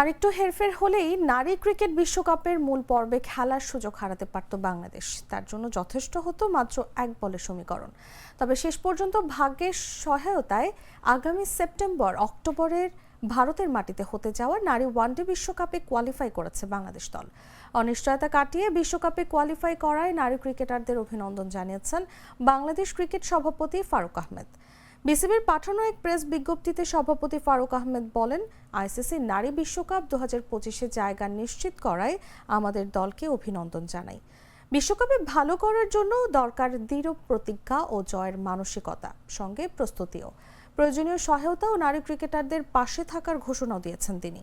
আরেকটু হেরফের হলেই নারী ক্রিকেট বিশ্বকাপের মূল পর্বে খেলার সুযোগ হারাতে পারত বাংলাদেশ। তার জন্য যথেষ্ট হতো মাত্র এক বলে সমীকরণ। তবে শেষ পর্যন্ত ভাগ্যের সহায়তায় আগামী সেপ্টেম্বর, অক্টোবরের ভারতের মাটিতে হতে যাওয়া নারী ওয়ানডে বিশ্বকাপে কোয়ালিফাই করেছে বাংলাদেশ দল। অনিশ্চয়তা কাটিয়ে বিশ্বকাপে কোয়ালিফাই করায় নারী ক্রিকেটারদের অভিনন্দন জানিয়েছেন বাংলাদেশ ক্রিকেট সভাপতি ফারুক আহমেদ। বিসিবির পাঠানো এক প্রেস বিজ্ঞপ্তিতে সভাপতি ফারুক আহমেদ বলেন, আইসিসি নারী বিশ্বকাপ দু হাজার পঁচিশে জায়গা নিশ্চিত করায় আমাদের দলকে অভিনন্দন জানাই। বিশ্বকাপে ভালো করার জন্য দরকার দৃঢ় প্রতিজ্ঞা ও জয়ের মানসিকতা, সঙ্গে প্রস্তুতিও। প্রয়োজনীয় সহায়তা ও নারী ক্রিকেটারদের পাশে থাকার ঘোষণাও দিয়েছেন তিনি।